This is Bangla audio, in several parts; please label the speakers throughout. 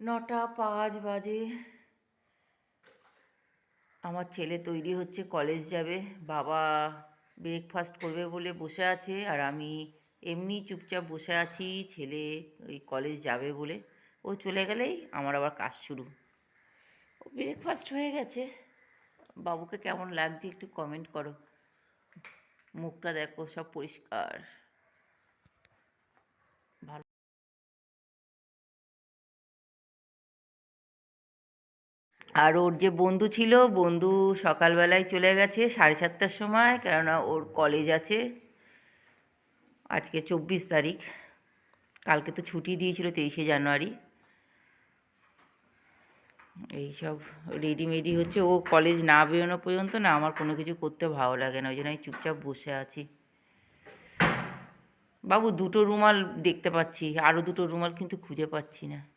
Speaker 1: নটা পাঁচ বাজে। আমার ছেলে তৈরি হচ্ছে, কলেজ যাবে। বাবা ব্রেকফাস্ট করবে বলে বসে আছে আর আমি এমনি চুপচাপ বসে আছি, ছেলে ওই কলেজ যাবে বলে। ও চলে গেলেই আমার আবার কাজ শুরু। ও ব্রেকফাস্ট হয়ে গেছে। বাবুকে কেমন লাগছে একটু কমেন্ট করো। মুখটা দেখো সব পরিষ্কার। আর ওর যে বন্ধু ছিল, বন্ধু সকালবেলায় চলে গেছে সাড়ে সাতটার সময়, কেননা ওর কলেজ আছে। আজকে চব্বিশ তারিখ। কালকে তো ছুটি দিয়েছিল তেইশে জানুয়ারি। এইসব রেডিমেডি হচ্ছে। ও কলেজ না বেরোনো পর্যন্ত না আমার কোনো কিছু করতে ভালো লাগে না। ওই জন্য আমি চুপচাপ বসে আছি। বাবু, দুটো রুমাল দেখতে পাচ্ছি। আরও দুটো রুমাল কিন্তু খুঁজে পাচ্ছি না।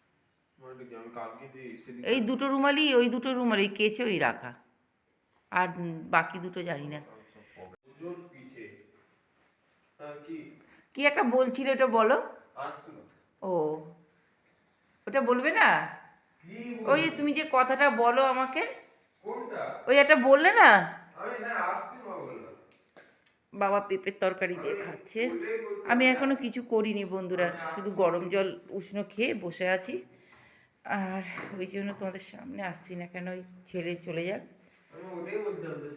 Speaker 1: এই দুটো রুমালই ওই দুটো রুমাল ওই কেচে ওই রাখা। আর বাকি দুটো জানি না।
Speaker 2: কি?
Speaker 1: একটা বলছিলে ওটা বলো? ও ওটা বলবে না? ওই তুমি যে কথাটা বলো আমাকে। ওই একটা বললে না? বাবা পেঁপের তরকারি দিয়ে খাচ্ছে। আমি এখনও কিছু করিনি বন্ধুরা শুধু গরম জল উষ্ণ খেয়ে বসে আছি। আর ওই জন্য তোমাদের সামনে আসছি না কেন ওই ছেলে চলে যাক।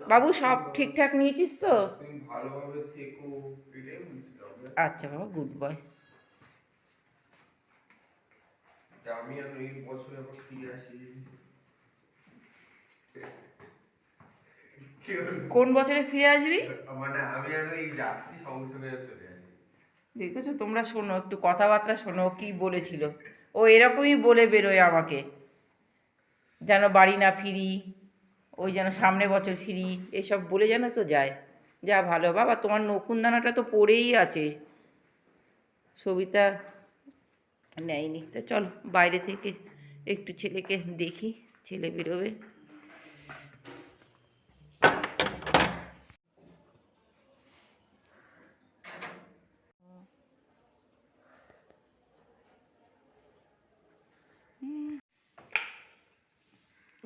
Speaker 1: বাবু সব ঠিকঠাক নিয়েছিস তো? আচ্ছা বাবা গুড বয়
Speaker 2: আমি আর এই বছরে আবার ফিরে আসি।
Speaker 1: কোন বছরে ফিরে আসবি?
Speaker 2: মানে আমি আর এই যাচ্ছি সঙ্গে সঙ্গে চলে আসি।
Speaker 1: দেখেছ তোমরা শোনো একটু কথাবার্তা শোনো কি বলেছিল। ও এরকমই বলে বেরোয় আমাকে। যেন বাড়ি না ফিরি, ওই যেন সামনে বছর ফিরি, এসব বলে যেন তো যায়। যা ভালো, বাবা, তোমার নকুন দানাটা তো পড়েই আছে। সবিতা নেয়নি। তা চলো, বাইরে থেকে একটু ছেলেকে দেখি, ছেলে বেরোবে।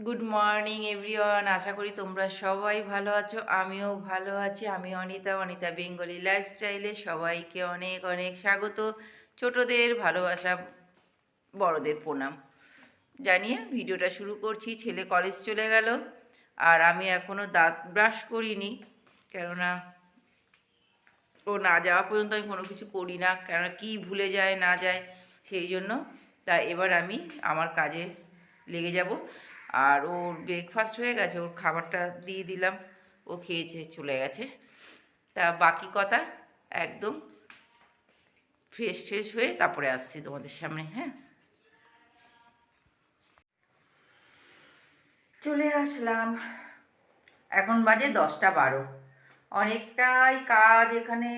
Speaker 1: গুড মর্নিং এভরিওয়ান আশা করি তোমরা সবাই ভালো আছো। আমিও ভালো আছি। আমি অনিতা অনিতা বেঙ্গলি লাইফস্টাইলে সবাইকে অনেক অনেক স্বাগত। ছোটদের ভালোবাসা, বড়দের প্রণাম। জানিয়ে ভিডিওটা শুরু করছি। ছেলে কলেজ চলে গেল, আর আমি এখনও দাঁত ব্রাশ করিনি, কেননা ও না যাওয়া পর্যন্ত আমি কোনো কিছু করি না, কেননা কী ভুলে যায়, না যায়, সেই জন্য। তা এবার আমি আমার কাজে লেগে যাব। আর ওর ব্রেকফাস্ট হয়ে গেছে, ওর খাবারটা দিয়ে দিলাম, ও খেয়েছে, চলে গেছে। তা বাকি কথা একদম ফ্রেশ ফ্রেশ হয়ে তারপরে আসছি তোমাদের সামনে হ্যাঁ? চলে আসলাম। এখন বাজে দশটা বারো। অনেকটাই কাজ এখানে,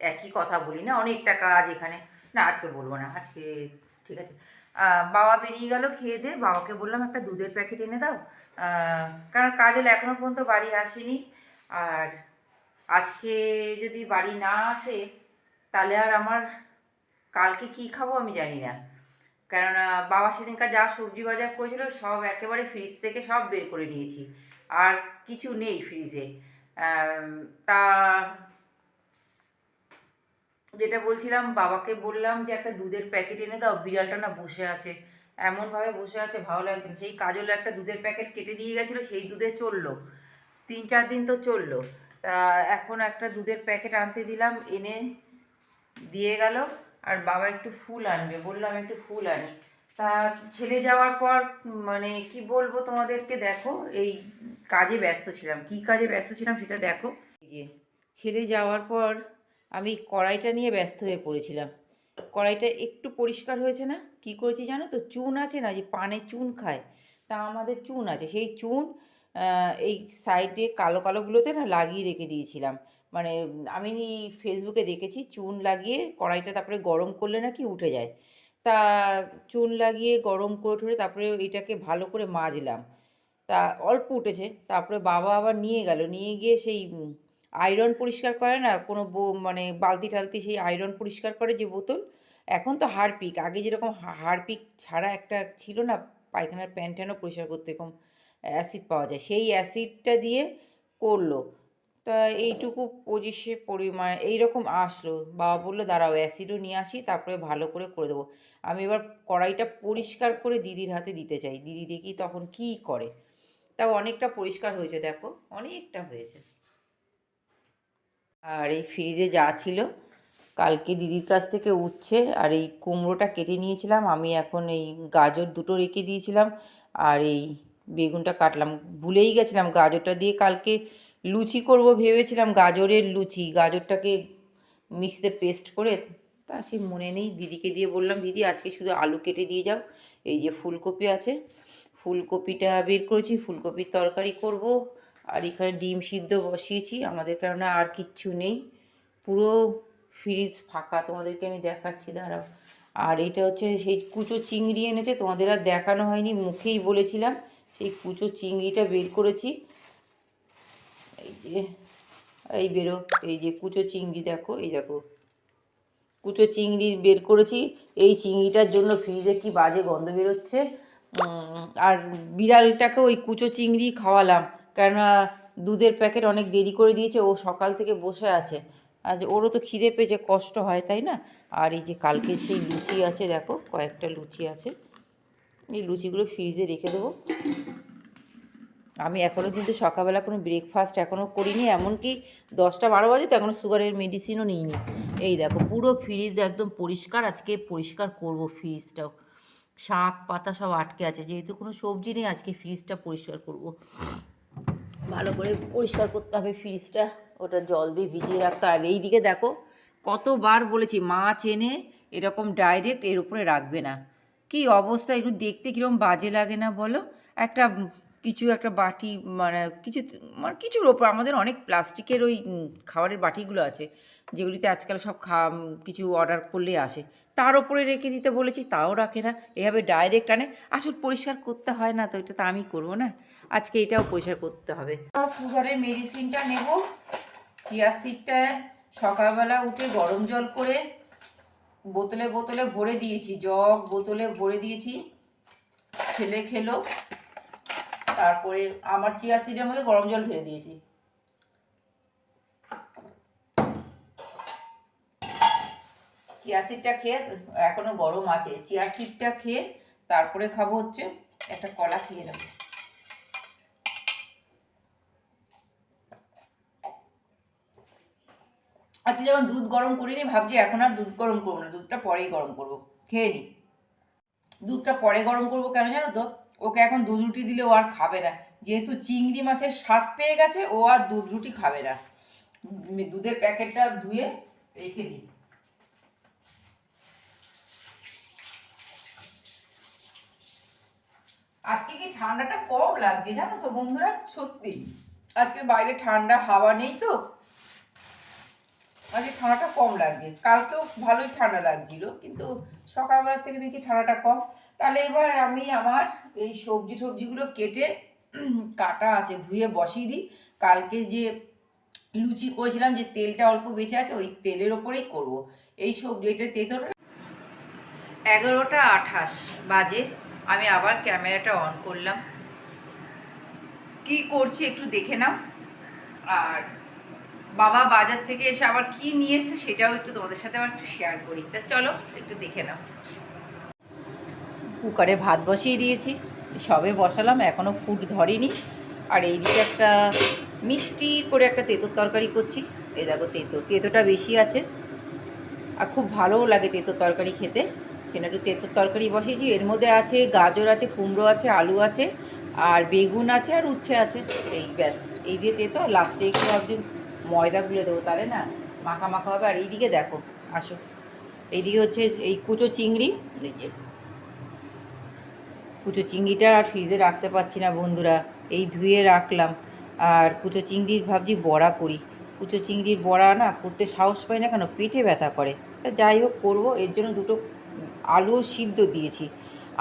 Speaker 1: একই কথা বলি না, অনেকটা কাজ এখানে। না, আজকে বলব না, আজকে ঠিক আছে। বাবা বেরিয়ে গেল, খেয়ে দিয়ে বাবাকে বললাম, একটা দুধের প্যাকেট এনে দাও। কারণ কাজল এখনও পর্যন্ত বাড়ি আসেনি। আর আজকে যদি বাড়ি না আসে, তাহলে আর আমার কালকে কি খাব আমি জানি না। কেননা বাবা সেদিনকার যা সবজি বাজার করেছিল, সব একেবারে ফ্রিজ থেকে সব বের করে নিয়েছি। আর কিছু নেই ফ্রিজে তা যেটা বলছিলাম, বাবাকে বললাম যে একটা দুধের প্যাকেট এনে দাও, বিড়ালটা না বসে আছে। এমনভাবে বসে আছে, ভালো লাগছে। সেই কাজল একটা দুধের প্যাকেট কেটে দিয়ে গেছিল, সেই দুধে চলল। তিন চার দিন তো চলল। তা এখন একটা দুধের প্যাকেট আনতে দিলাম, এনে দিয়ে গেল, আর বাবা একটু ফুল আনবে, বললাম একটু ফুল আনি। তা ছেলে যাওয়ার পর মানে কি বলব তোমাদেরকে, দেখো, এই কাজে ব্যস্ত ছিলাম। কি কাজে ব্যস্ত ছিলাম সেটা দেখো। যে, ছেলে যাওয়ার পর আমি কড়াইটা নিয়ে ব্যস্ত হয়ে পড়েছিলাম। কড়াইটা একটু পরিষ্কার হয়েছে না? কি করেছি জানো তো? চুন আছে না? যে পানে চুন খায়। তা আমাদের চুন আছে। সেই চুন এই সাইডে কালো কালোগুলোতে না লাগিয়ে রেখে দিয়েছিলাম। মানে আমি ফেসবুকে দেখেছি, চুন লাগিয়ে কড়াইটা তারপরে গরম করলে নাকি উঠে যায়। তা চুন লাগিয়ে গরম করে ঠরে তারপরে এটাকে ভালো করে মাজলাম। তা অল্প উঠেছে। তারপরে বাবা আবার নিয়ে গেল। নিয়ে গিয়ে সেই আয়রন পরিষ্কার করে না, কোনো মানে বালতি টালতি সেই আয়রন পরিষ্কার করে যে বোতল, এখন তো হারপিক। আগে যেরকম হারপিক ছাড়া একটা ছিল না, পায়খানার প্যান ট্যানও পরিষ্কার করতে এরকম অ্যাসিড পাওয়া যায়। সেই অ্যাসিডটা দিয়ে করল। তা এইটুকু পজিশে পরিমাণ, এইরকম আসলো। বাবা বলল, দাঁড়াও, অ্যাসিডও নিয়ে আসি, তারপরে ভালো করে করে দেবো। আমি এবার কড়াইটা পরিষ্কার করে দিদির হাতে দিতে চাই। দিদি দেখি তখন কী করে। তাও অনেকটা পরিষ্কার হয়েছে, দেখো, অনেকটা হয়েছে। আর এই ফ্রিজে যা ছিল, কালকে দিদির কাছ থেকে উঠছে আর এই কুমড়োটা কেটে নিয়েছিলাম। আমি এখন এই গাজর দুটো রেখে দিয়েছিলাম, আর এই বেগুনটা কাটলাম। ভুলেই গেছিলাম, গাজরটা দিয়ে কালকে লুচি করব ভেবেছিলাম, গাজরের লুচি। গাজরটাকে মিক্সিতে পেস্ট করে, তা সে মনে নেই, দিদিকে দিয়ে বললাম, দিদি, আজকে শুধু আলু কেটে দিয়ে যাও। এই যে ফুলকপি আছে, ফুলকপিটা বের করেছি, ফুলকপির তরকারি করব। আর এখানে ডিম সিদ্ধ বসিয়েছি, আমাদের কেননা আর কিচ্ছু নেই। পুরো ফ্রিজ ফাঁকা, তোমাদেরকে আমি দেখাচ্ছি, দাঁড়াও। আর এটা হচ্ছে সেই কুচো চিংড়ি এনেছে, তোমাদের আর দেখানো হয়নি, মুখেই বলেছিলাম। সেই কুচো চিংড়িটা বের করেছি। এই যে, এই বেরো, এই যে কুচো চিংড়ি দেখো, এই দেখো। কুচো চিংড়ি বের করেছি, এই চিংড়িটার জন্য ফ্রিজে কি বাজে গন্ধ বেরোচ্ছে? আর বিড়ালটাকে ওই কুচো চিংড়ি খাওয়ালাম। কেননা দুধের প্যাকেট অনেক দেরি করে দিয়েছে, ও সকাল থেকে বসে আছে। আজ ওরও তো খিদে পেয়েছে, কষ্ট হয়, তাই না? আর এই যে কালকে সেই লুচি আছে, দেখো কয়েকটা লুচি আছে। এই লুচিগুলো ফ্রিজে রেখে দেবো। আমি এখনও কিন্তু সকালবেলা কোনো ব্রেকফাস্ট এখনও করিনি, এমনকি দশটা বারো বাজে তো এখনও সুগারের মেডিসিনও নিইনি। এই দেখো, পুরো ফ্রিজ একদম পরিষ্কার, আজকে পরিষ্কার করব ফ্রিজটাও শাক পাতা সব আটকে আছে, যেহেতু কোনো সবজি নেই, আজকে ফ্রিজটা পরিষ্কার করব। ভালো করে পরিষ্কার করতে হবে ফ্রিজটা, ওটা জল দিয়ে ভিজিয়ে রাখতে আর এই দিকে দেখো, কতবার বলেছি, মাছ এনে এরকম ডাইরেক্ট এর উপরে রাখবে না। কি অবস্থা একটু দেখতে কীরকম বাজে লাগে না বলো? একটা কিছু একটা বাটি মানে কিছু মানে কিছুর ওপর, আমাদের অনেক প্লাস্টিকের ওই খাবারের বাটিগুলো আছে, যেগুলিতে আজকাল সব খা কিছু অর্ডার করলে আসে। তার ওপরে রেখে দিতে বলেছি, তাও রাখে না। এভাবে ডাইরেক্ট আনে। আসল পরিষ্কার করতে হয় না, তো এটা তো আমি করব না। আজকে এটাও পরিষ্কার করতে হবে। আমার সুগারের মেডিসিনটা নেব। চিয়া সকালবেলা উঠে গরম জল করে বোতলে বোতলে ভরে দিয়েছি। জগ বোতলে ভরে দিয়েছি। ছেলে খেলো। তারপরে আমার চিয়া মধ্যে গরম জল ঢেলে দিয়েছি। চিয়া সিডটা খেয়ে, এখনও গরম আছে। চিয়া সিডটা খেয়ে তারপরে খাব হচ্ছে একটা কলা খেয়ে নেব। আজকে যেমন দুধ গরম করিনি, ভাবছি এখন আর দুধ গরম করব না, দুধটা পরেই গরম করব। খেয়ে নি। দুধটা পরে গরম করব কেন জানো তো? ওকে এখন দুধ রুটি দিলে ও আর খাবে না। যেহেতু চিংড়ি মাছের স্বাদ পেয়ে গেছে, ও আর দুধ রুটি খাবে না। দুধের প্যাকেটটা ধুয়ে রেখে দিই। আজকে কি ঠান্ডাটা কম লাগছে জানো তো বন্ধুরা? সত্যি। আজকে বাইরে ঠান্ডা, হাওয়া নেই তো। আজকে ঠান্ডাটা কম লাগছে। কালকেও ভালোই ঠান্ডা লাগছিল, কিন্তু সকালবেলা থেকে দেখি ঠান্ডাটা কম। তাহলে এবার আমি আমার এই সবজি টবজিগুলো কেটে কাটা আছে, ধুয়ে বসিয়ে দিই। কালকে যে লুচি করেছিলাম, যে তেলটা অল্প বেঁচে আছে, ওই তেলের ওপরেই করব। এই সবজি, এটা তেতোটা? এগারোটা আঠাশ বাজে। আমি আবার ক্যামেরাটা অন করলাম। কি করছি একটু দেখে নাও। আর বাবা বাজার থেকে এসে আবার কি নিয়ে এসেছে সেটাও একটু তোমাদের সাথে আবার একটু শেয়ার করি। তা চলো একটু দেখে নাও। কুকারে ভাত বসিয়ে দিয়েছি। সবে বসালাম এখনও ফুট ধরেনি। আর এইদিকে একটা মিষ্টি করে একটা তেঁতোর তরকারি করছি। এই দেখো তেঁতো, তেঁতোটা বেশি আছে। আর খুব ভালোও লাগে তেঁতোর তরকারি খেতে। সেটা একটু তেঁতোর তরকারি বসিয়েছি। এর মধ্যে আছে গাজর আছে, কুমড়ো আছে, আলু আছে, আর বেগুন আছে আর উচ্ছে আছে। এই ব্যাস, এই দিয়ে তেঁতো। লাস্টে একটু ভাবছি, ময়দা গুলে দেবো তাহলে না? মাখা মাখা হবে। আর এইদিকে দেখো, আসো। এইদিকে হচ্ছে এই কুচো চিংড়ি, এই যে। কুচো চিংড়িটা আর ফ্রিজে রাখতে পারছি না বন্ধুরা। এই ধুয়ে রাখলাম। আর কুচো চিংড়ির ভাবছি বড়া করি। কুচো চিংড়ির বড়া না করতে সাহস পাই না কেন? পেটে ব্যথা করে। যাই হোক, করব। এর জন্য দুটো আলুও সিদ্ধ দিয়েছি।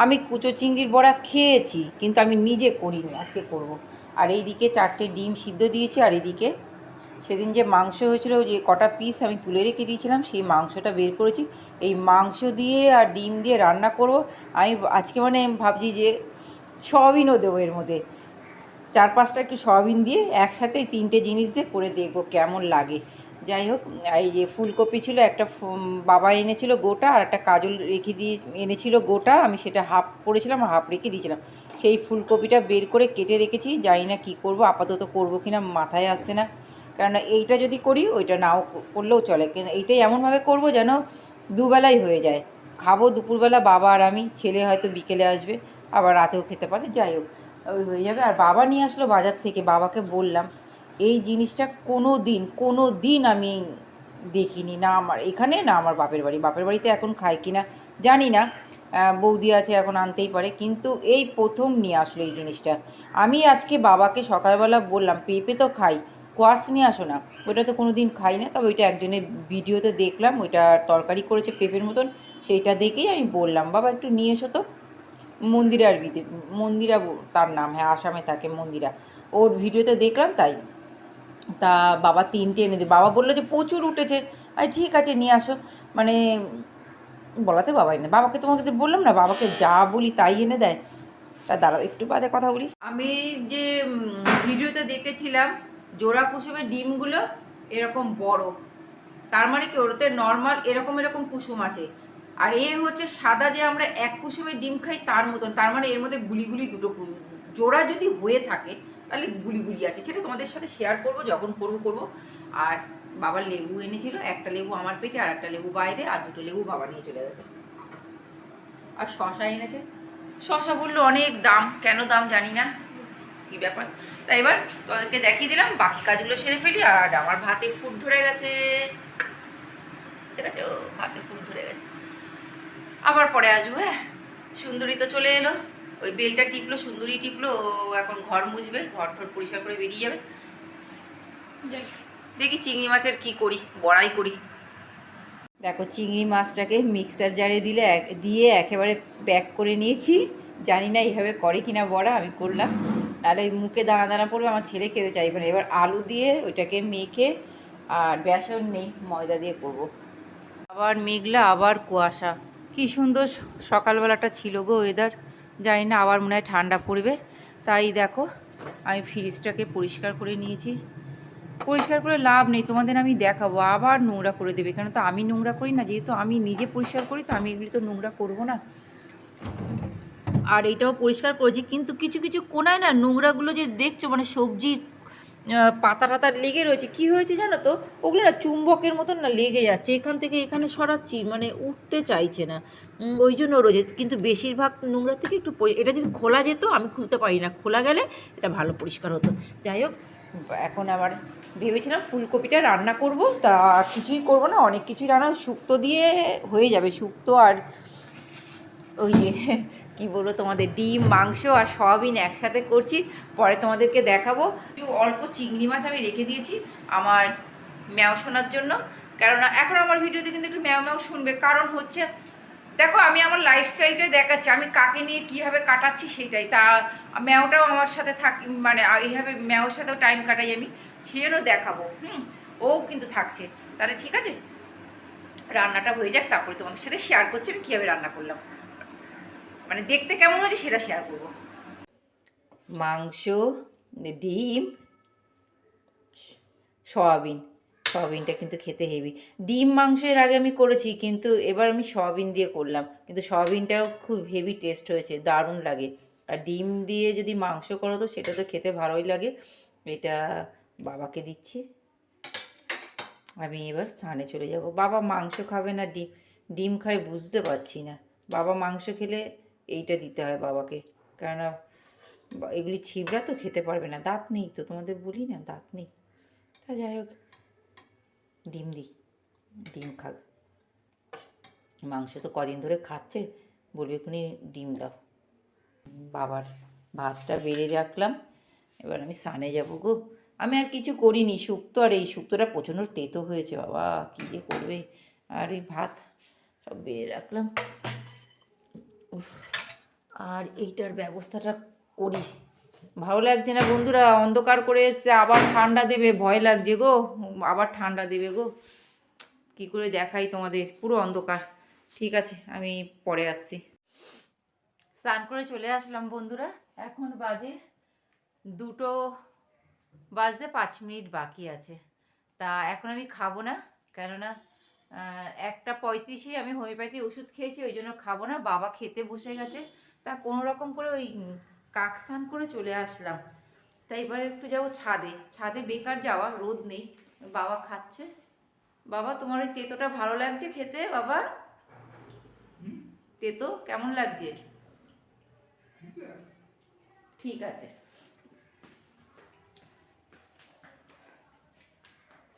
Speaker 1: আমি কুচো চিংড়ির বড়া খেয়েছি, কিন্তু আমি নিজে করিনি, আজকে করব। আর এইদিকে চারটে ডিম সিদ্ধ দিয়েছি, আর এইদিকে সেদিন যে মাংস হয়েছিল যে কটা পিস আমি তুলে রেখে দিয়েছিলাম, সেই মাংসটা বের করেছি। এই মাংস দিয়ে আর ডিম দিয়ে রান্না করব। আমি আজকে মানে ভাবছি যে সয়াবিনও দেবো এর মধ্যে। চার পাঁচটা একটু সয়াবিন দিয়ে একসাথে তিনটে জিনিস দিয়ে করে দেখব কেমন লাগে। যাই হোক, এই যে ফুলকপি ছিল, একটা বাবা এনেছিল গোটা আর একটা কাজল রেখে দিয়ে এনেছিল গোটা। আমি সেটা হাফ করেছিলাম হাফ রেখে দিয়েছিলাম। সেই ফুলকপিটা বের করে কেটে রেখেছি, জানি না কী করব, আপাতত করব কি না মাথায় আসছে না। কারণ এইটা যদি করি, ওইটা নাও করলেও চলে। কিন্তু এইটাই এমনভাবে করব যেন দুবেলাই হয়ে যায়। খাব দুপুরবেলা বাবা আর আমি, ছেলে হয়তো বিকেলে আসবে, আবার রাতেও খেতে পারে, যাই হোক, ওই হয়ে যাবে। আর বাবা নিয়ে আসলো বাজার থেকে, বাবাকে বললাম এই জিনিসটা কোনো দিন কোনো দিন আমি দেখিনি, না আমার, এখানে না আমার বাপের বাড়ি। বাপের বাড়িতে এখন খাই কি না জানি না বৌদি আছে এখন আনতেই পারে, কিন্তু এই প্রথম নিয়ে আসলো এই জিনিসটা। আমি আজকে বাবাকে সকালবেলা বললাম, পেঁপে তো খাই, কোয়াশ নিয়ে আসো না। ওটা তো কোনো দিন খাই না, তবে ওইটা একজনের ভিডিওতে দেখলাম, ওইটা তরকারি করেছে পেঁপের মতন, সেইটা দেখেই আমি বললাম, বাবা, একটু নিয়ে এসো তো। মন্দিরার বিদে মন্দিরা তার নাম হ্যাঁ আসামে থাকে মন্দিরা। ওর ভিডিওতে দেখলাম তাই। তা বাবা তিনটে এনে দিয়ে বাবা বলল যে, প্রচুর উঠেছে। আরে, ঠিক আছে, নিয়ে আসো। মানে বলাতে বাবা এনে বাবাকে তোমাকে তো বললাম না, বাবাকে যা বলি তাই এনে দেয়। তা দাঁড়াও, একটু বাদে কথা বলি। আমি যে ভিডিওতে দেখেছিলাম, জোড়া কুসুমের ডিমগুলো এরকম বড়। তার মানে কি ওতে নর্মাল এরকম এরকম কুসুম আছে। আর এ হচ্ছে সাদা যে আমরা এক কুসুমের ডিম খাই তার মতন। তার মানে এর মধ্যে গুলি গুলি দুটো জোড়া যদি হয়ে থাকে তাহলে গুলি গুলি আছে। সেটা তোমাদের সাথে শেয়ার করব, যখন করব করব। আর বাবার লেবু এনেছিল, একটা লেবু আমার পেটে, আর একটা লেবু বাইরে, আর দুটো লেবু বাবা নিয়ে চলে গেছে। আর শশা এনেছে। শশা বলল, অনেক দাম, কেন দাম জানি না। কি ব্যাপার? তাই এবার তোমাদেরকে দেখিয়ে দিলাম, বাকি কাজগুলো সেরে ফেলি, আর আমার ভাতে ফুট ধরে গেছে। ঠিক আছে ও ভাতে ফুট ধরে গেছে। আবার পরে আসব হ্যাঁ? সুন্দরী তো চলে এলো। ওই বেলটা টিপলো সুন্দরী টিপলো ও এখন ঘর মুছবে ঘর ঠর পরিষ্কার করে বেরিয়ে যাবে। দেখি চিংড়ি মাছের কি করি বড়াই করি। দেখো চিংড়ি মাছটাকে মিক্সার জারে দিলে দিয়ে একেবারে প্যাক করে নিয়েছি। জানি না এইভাবে করে কিনা বড়া আমি করলাম। নাহলে ওই মুখে দানা দানা পড়বে আমার ছেলে খেতে চাইবে না। এবার আলু দিয়ে ওইটাকে মেখে আর বেসন নেই ময়দা দিয়ে করব। আবার মেঘলা আবার কুয়াশা। কি সুন্দর সকালবেলাটা ছিল গো ওয়েদার জানি না, আবার মনে হয় ঠান্ডা পড়বে। তাই দেখো, আমি ফ্রিজটাকে পরিষ্কার করে নিয়েছি। পরিষ্কার করে লাভ নেই, তোমাদের আমি দেখাবো। আবার নোংরা করে দেবে। কেন তো আমি নোংরা করি না? যেহেতু আমি নিজে পরিষ্কার করি, তো আমি এগুলি তো নোংরা করব না। আর এটাও পরিষ্কার করেছি, কিন্তু কিছু কিছু কোনায় না নোংরাগুলো যে দেখছ মানে সবজির পাতা টাতা লেগে রয়েছে। কি হয়েছে জানো তো? ওগুলো না চুম্বকের মতন না লেগে যাচ্ছে। এখান থেকে এখানে সরাচ্ছি মানে উঠতে চাইছে না। ওই জন্য রয়েছে। কিন্তু বেশিরভাগ নোংরা থেকে একটু এটা যদি খোলা যেত, আমি খুলতে পারি না। খোলা গেলে এটা ভালো পরিষ্কার হতো। যাই হোক, এখন আবার ভেবেছিলাম ফুলকপিটা রান্না করব। তা কিছুই করব না, অনেক কিছুই রান্না শুক্তো দিয়ে হয়ে যাবে। শুক্তো আর ওই কী বলব, তোমাদের ডিম, মাংস আর সয়াবিন একসাথে করছি। পরে তোমাদেরকে দেখাবো। একটু অল্প চিংড়ি মাছ আমি রেখে দিয়েছি আমার ম্যাও শোনার জন্য। কেননা এখন আমার ভিডিওতে কিন্তু একটু ম্যাও ম্যাও শুনবে। কারণ হচ্ছে, দেখো আমি আমার লাইফস্টাইলটাই দেখাচ্ছি। আমি কাকে নিয়ে কীভাবে কাটাচ্ছি সেটাই। তা ম্যাওটাও আমার সাথে থাকি মানে এইভাবে ম্যাওর সাথেও টাইম কাটাই আমি। সেই জন্য দেখাবো। হুম, ও কিন্তু থাকছে। তাহলে ঠিক আছে? রান্নাটা হয়ে যাক, তারপরে তোমাদের সাথে শেয়ার করছি আমি কীভাবে রান্না করলাম। মানে দেখতে কেমন হয়েছে সেটা শেয়ার করব। মাংস, ডিম, সয়াবিন। সয়াবিনটা কিন্তু খেতে হেভি ডিম মাংসের আগে আমি করেছি, কিন্তু এবার আমি সয়াবিন দিয়ে করলাম। কিন্তু সয়াবিনটাও খুব হেভি টেস্ট হয়েছে, দারুণ লাগে। আর ডিম দিয়ে যদি মাংস করো তো সেটা তো খেতে ভালোই লাগে। এটা বাবাকে দিচ্ছি। আমি এবার স্নানে চলে যাব। বাবা মাংস খাবে না, ডিম ডিম খায় বুঝতে পারছি না। বাবা মাংস খেলে এইটা দিতে হয় বাবাকে। কেননা এগুলি ছিবড়া তো খেতে পারবে না। দাঁত নেই তো, তোমাদের বলি না, দাঁত নেই। তা যাই হোক, ডিম দিই, ডিম খাক। মাংস তো কদিন ধরে খাচ্ছে, বলবে এখনই ডিম দাও। বাবার ভাতটা বেড়ে রাখলাম, এবার আমি সানে যাব গো। আমি আর কিছু করিনি, শুক্তো আর এই শুক্তোটা প্রচণ্ড তেতো হয়েছে, বাবা, কী যে করবে। আর এই ভাত সব বেড়ে রাখলাম। আর এইটার ব্যবস্থাটা করি। ভালো লাগছে না বন্ধুরা, অন্ধকার করে এসছে, আবার ঠান্ডা দেবে, ভয় লাগছে গো, আবার ঠান্ডা দেবে গো। কি করে দেখাই তোমাদের, পুরো অন্ধকার। ঠিক আছে, আমি পরে আসছি। স্নান করে চলে আসলাম বন্ধুরা, এখন বাজে দুটো বাজতে পাঁচ মিনিট বাকি আছে। তা এখন আমি খাব না, কেননা একটা পঁয়ত্রিশে আমি হোমিওপ্যাথি ওষুধ খেয়েছি ওই জন্য খাব না। বাবা খেতে বসে গেছে। তা কোনো রকম করে ওই উম, কাক স্নান করে চলে আসলাম। তাই এবার একটু যাব ছাদে। ছাদে বেকার যাওয়া রোদ নেই। বাবা খাচ্ছে। বাবা তোমার ওই তেতোটা ভালো লাগছে খেতে? বাবা? তেতো? কেমন লাগছে? ঠিক আছে।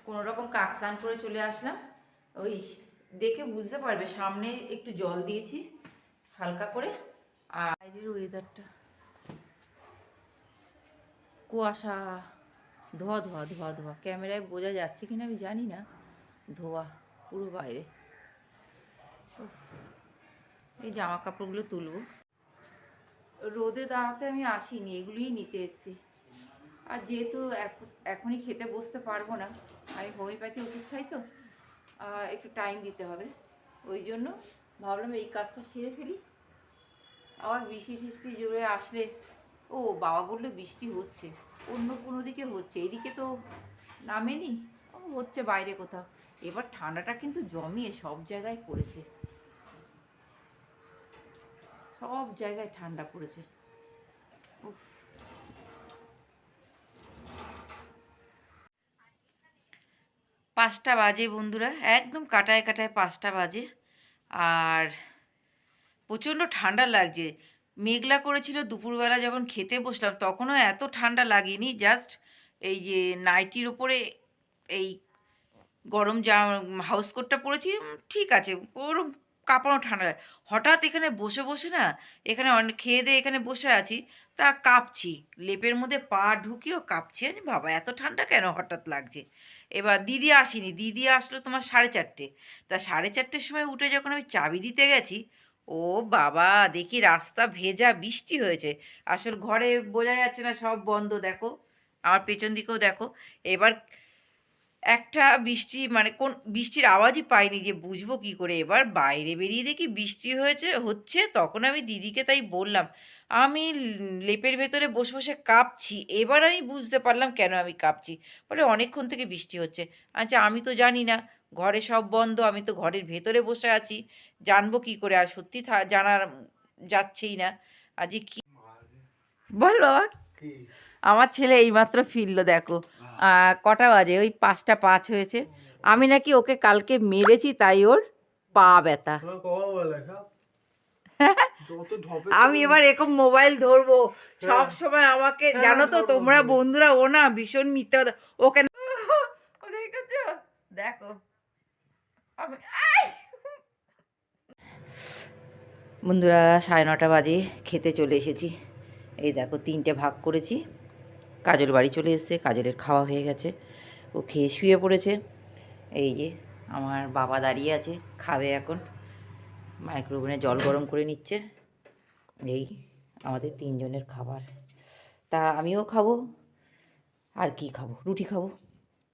Speaker 1: কোনো রকম কাক স্নান করে চলে আসলাম। ওই দেখে বুঝতে পারবে। সামনে একটু জল দিয়েছি, হালকা করে। আর বাইরের ওয়েদারটা কুয়াশা। ধোয়া ধোয়া ধোয়া ধোয়া। ক্যামেরায় বোঝা যাচ্ছে কিনা আমি জানি না। ধোয়া, পুরো বাইরে। এই জামা কাপড়গুলো তুলবো। রোদে দাঁড়াতে আমি আসিনি, এগুলোই নিতে এসেছি। আর যেহেতু এখ- এখনই খেতে বসতে পারব না, আমি হোমিওপ্যাথি ওষুধ খাই তো। একটু টাইম দিতে হবে। ওই জন্য ভাবলাম এই কাজটা সেরে ফেলি। আবার বৃষ্টি টিষ্টি জোরে আসলে, ও বাবা বলল বৃষ্টি হচ্ছে। অন্য কোনো দিকে হচ্ছে, এদিকে তো নামেনি হচ্ছে বাইরে কোথাও। এবার ঠান্ডাটা কিন্তু জমিয়ে সব জায়গায় পড়েছে। সব জায়গায় ঠান্ডা পড়েছে। উফ। পাঁচটা বাজে বন্ধুরা, একদম কাটায় কাটায় পাঁচটা বাজে। আর প্রচণ্ড ঠান্ডা লাগছে। মেঘলা করেছিল দুপুরবেলা যখন খেতে বসলাম, তখনও এত ঠান্ডা লাগেনি জাস্ট এই যে নাইটির ওপরে এই গরম জামা হাউস কোটটা পরেছি ঠিক আছে, ওরম কাঁপানো ঠান্ডা হঠাৎ এখানে বসে বসে না, এখানে অনেক খেয়ে দিয়ে এখানে বসে আছি, তা কাঁপছি। লেপের মধ্যে পা ঢুকিয়েও কাঁপছি। আমি বাবা, এত ঠান্ডা কেন হঠাৎ লাগছে? এবার দিদি আসিনি। দিদি আসলো তোমার সাড়ে চারটে। তা সাড়ে চারটের সময় উঠে যখন আমি চাবি দিতে গেছি, ও বাবা, দেখি রাস্তা ভেজা বৃষ্টি হয়েছে। আসল ঘরে বোঝা যাচ্ছে না, সব বন্ধ দেখো। আমার পেছন দিকেও দেখো। এবার একটা বৃষ্টি মানে কোন বৃষ্টির আওয়াজই পাইনি যে বুঝব কি করে এবার। বাইরে বেরিয়ে দেখি বৃষ্টি হয়েছে হচ্ছে তখন আমি দিদিকে তাই বললাম আমি লেপের ভেতরে বসে বসে কাঁপছি এবার আমি বুঝতে পারলাম কেন আমি কাঁপছি। বলে অনেকক্ষণ থেকে বৃষ্টি হচ্ছে। আচ্ছা আমি তো জানি না ঘরে সব বন্ধ আমি তো ঘরের ভেতরে বসে আছি জানব কি করে আর সত্যি থা- জানার যাচ্ছেই না। আজকে কি? বল। বাবা আমার ছেলে এইমাত্র ফিরলো দেখো। কটা বাজে? ওই পাঁচটা পাঁচ হয়েছে। আমি নাকি ওকে কালকে মেরেছি তাই ওর পা ব্যথা। আমি এবার এরকম মোবাইল ধরবো। সব সময় আমাকে
Speaker 2: হ্যাঁ,
Speaker 1: জানো তো তোমরা বন্ধুরা ও না ভীষণ মিথ্যা ওকে দেখো। আমি বন্ধুরা সাড়ে নটা বাজে খেতে চলে এসেছি। এই দেখো তিনটে ভাগ করেছি। কাজল বাড়ি চলে এসেছে, কাজলের খাওয়া হয়ে গেছে। ও খেয়ে শুয়ে পড়েছে। এই যে আমার বাবা দাঁড়িয়ে আছে, খাবে এখন। মাইক্রোওভেনে জল গরম করে নিচ্ছে। এই আমাদের তিনজনের খাবার। তা আমিও খাব, আর কি খাব? রুটি খাব।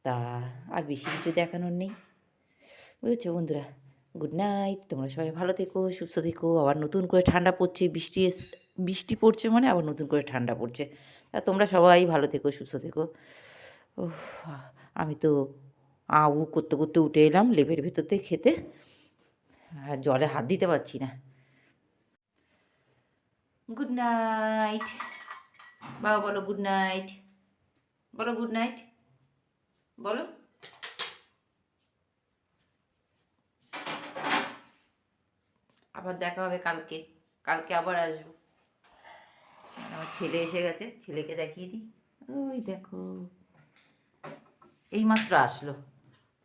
Speaker 1: তা আর বেশি কিছু দেখানোর নেই। বুঝেছ বন্ধুরা গুড নাইট তোমরা সবাই ভালো থেকো, সুস্থ থেকো। আবার নতুন করে ঠান্ডা পড়ছে, বৃষ্টি বৃষ্টি পড়ছে মানে আবার নতুন করে ঠান্ডা পড়ছে। তা তোমরা সবাই ভালো থেকো সুস্থ থেকো। উফ, আমি তো আউ করতে করতে উঠে এলাম লেপের ভেতর থেকে খেতে। আর জলে হাত দিতে পারছি না। গুড নাইট বাবা বলো গুড নাইট বলো গুড নাইট বলো। আবার দেখা হবে কালকে। কালকে আবার আসব। ছেলে এসে গেছে ছেলেকে দেখিয়ে দিই। ওই দেখো। এইমাত্র আসলো।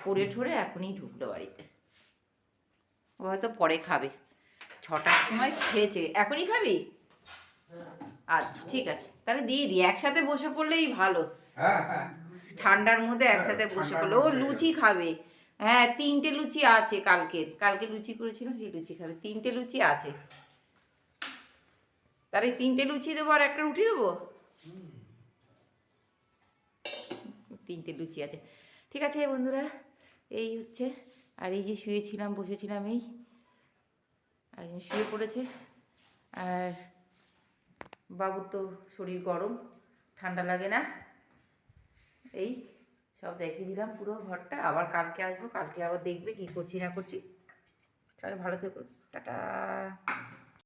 Speaker 1: পড়ে ঠরে এখনই ঢুকলো বাড়িতে। ও হয়তো পরে খাবে। ছটার সময় খেয়েছে। এখনই খাবি? আচ্ছা ঠিক আছে। তাহলে দিয়ে দিই। একসাথে বসে পড়লেই ভালো।
Speaker 2: হ্যাঁ হ্যাঁ।
Speaker 1: ঠান্ডার মধ্যে একসাথে বসে
Speaker 2: ঠান্ডার
Speaker 1: পড়ল। ও লুচি খাবে। হ্যাঁ তিনটে লুচি আছে কালকের। কালকে লুচি করেছিলাম সেই লুচি খাবে। তিনটে লুচি আছে। তাহলে তিনটে লুচি দেবো আর একটা রুটি দেবো? তিনটে লুচি আছে। ঠিক আছে বন্ধুরা, এই হচ্ছে। আর এই যে শুয়েছিলাম, বসেছিলাম এই। একজন শুয়ে পড়েছে। আর বাবুর তো শরীর গরম, ঠান্ডা লাগে না। এই সব দেখিয়ে দিলাম পুরো ঘরটা। আবার কালকে আসব, কালকে আবার দেখবে কী করছি না করছি। সবাই ভালো থেকো। টাটা।